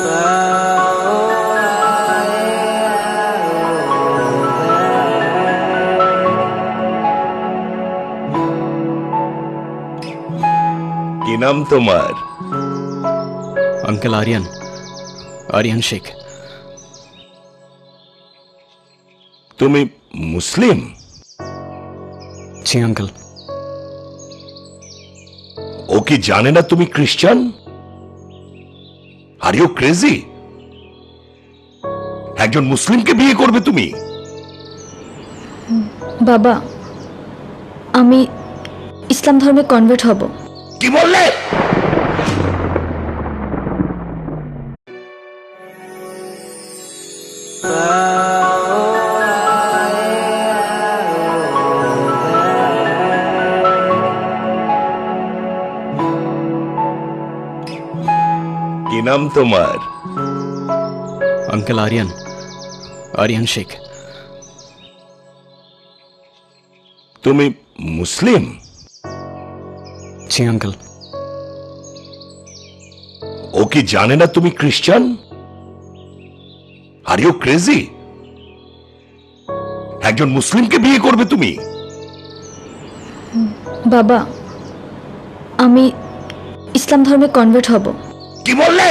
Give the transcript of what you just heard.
কি নাম তোমার? আঙ্কেল আরিয়ান। আরিয়ান শেখ। তুমি মুসলিম? জি আঙ্কেল। ও কি জানে না তুমি খ্রিস্টান? আর ইউ ক্রেজি একজন মুসলিমকে বিয়ে করবে তুমি? বাবা আমি ইসলাম ধর্মে কনভার্ট হব। কি বললে? কি নাম তোমার? আঙ্কেল আরিয়ান আরিয়ান শেখ। তুমি মুসলিম? জি আঙ্কেল। ও কি জানে না তুমি খ্রিস্টান আর ইউ ক্রেজি একজন মুসলিমকে বিয়ে করবে তুমি? বাবা আমি ইসলাম ধর্মে কনভার্ট হব। কি বললে?